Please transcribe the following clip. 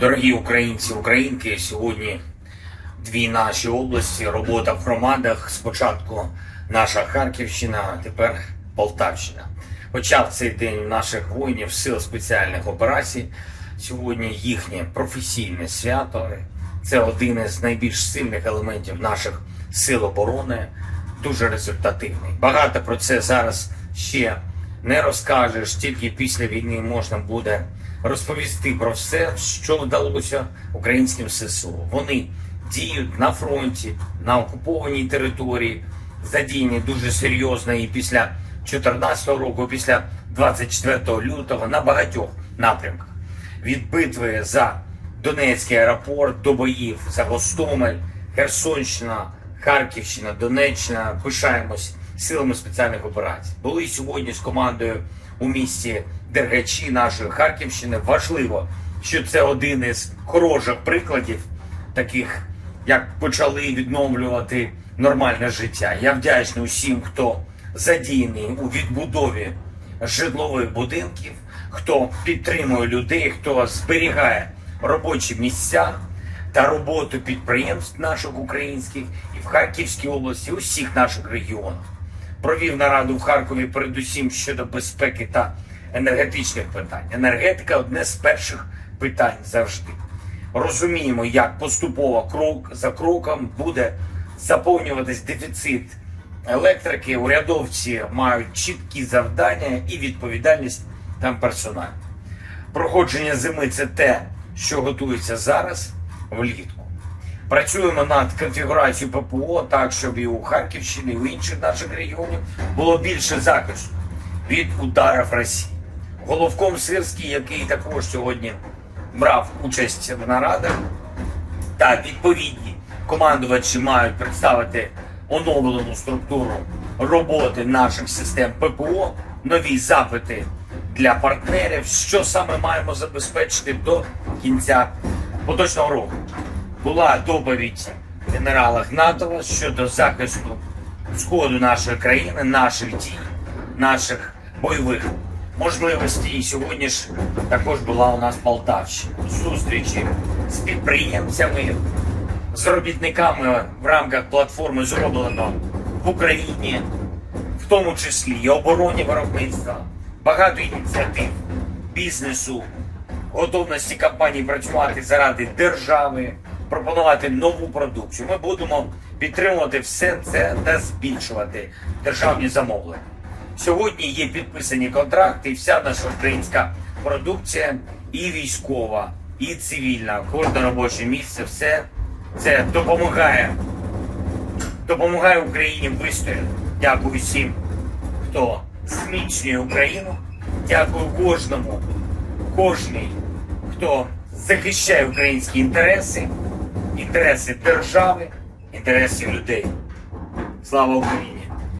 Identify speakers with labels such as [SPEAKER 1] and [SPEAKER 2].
[SPEAKER 1] Дорогі українці, українки, сьогодні дві наші області, робота в громадах. Спочатку наша Харківщина, а тепер Полтавщина. Хоча цей день наших воїнів сил спеціальних операцій сьогодні їхнє професійне свято. Це один із найбільш сильних елементів наших сил оборони, дуже результативний. Багато про це зараз ще не розкажеш. Тільки після війни можна буде розповісти про все, що вдалося українським ССУ. Вони діють на фронті, на окупованій території, задіяні дуже серйозно і після 2014 року, після 24 лютого на багатьох напрямках. Від битви за Донецький аеропорт до боїв за Гостомель, Херсонщина, Харківщина, Донеччина. Пишаємось силами спеціальних операцій. Були сьогодні з командою у місті Дергачі нашої Харківщини. Важливо, що це один із хороших прикладів таких, як почали відновлювати нормальне життя. Я вдячний усім, хто задіяний у відбудові житлових будинків, хто підтримує людей, хто зберігає робочі місця та роботу підприємств наших українських і в Харківській області, усіх наших регіонах. Провів нараду в Харкові передусім щодо безпеки та енергетичних питань. Енергетика одне з перших питань завжди. Розуміємо, як поступово крок за кроком буде заповнюватись дефіцит електрики. Урядовці мають чіткі завдання і відповідальність там персонально. Проходження зими це те, що готується зараз влітку. Працюємо над конфігурацією ППО так, щоб і у Харківщині, і у інших наших регіонів було більше захисту від ударів Росії. Головком Сирський, який також сьогодні брав участь в нарадах, та відповідні командувачі мають представити оновлену структуру роботи наших систем ППО, нові запити для партнерів, що саме маємо забезпечити до кінця поточного року. Була доповідь генерала Гнатова щодо захисту сходу нашої країни, наших дій, наших бойових можливостей. І сьогодні ж також була у нас Полтавщина. Зустрічі з підприємцями, з робітниками в рамках платформи зроблено в Україні, в тому числі і обороні виробництва, багато ініціатив бізнесу, готовності компаній працювати заради держави, пропонувати нову продукцію. Ми будемо підтримувати все це та збільшувати державні замовлення. Сьогодні є підписані контракти, і вся наша українська продукція, і військова, і цивільна, кожне робоче місце, все це допомагає, допомагає Україні вистояти. Дякую всім, хто зміцнює Україну. Дякую кожному, кожній, хто захищає українські інтереси, інтереси держави, інтереси людей. Слава Україні!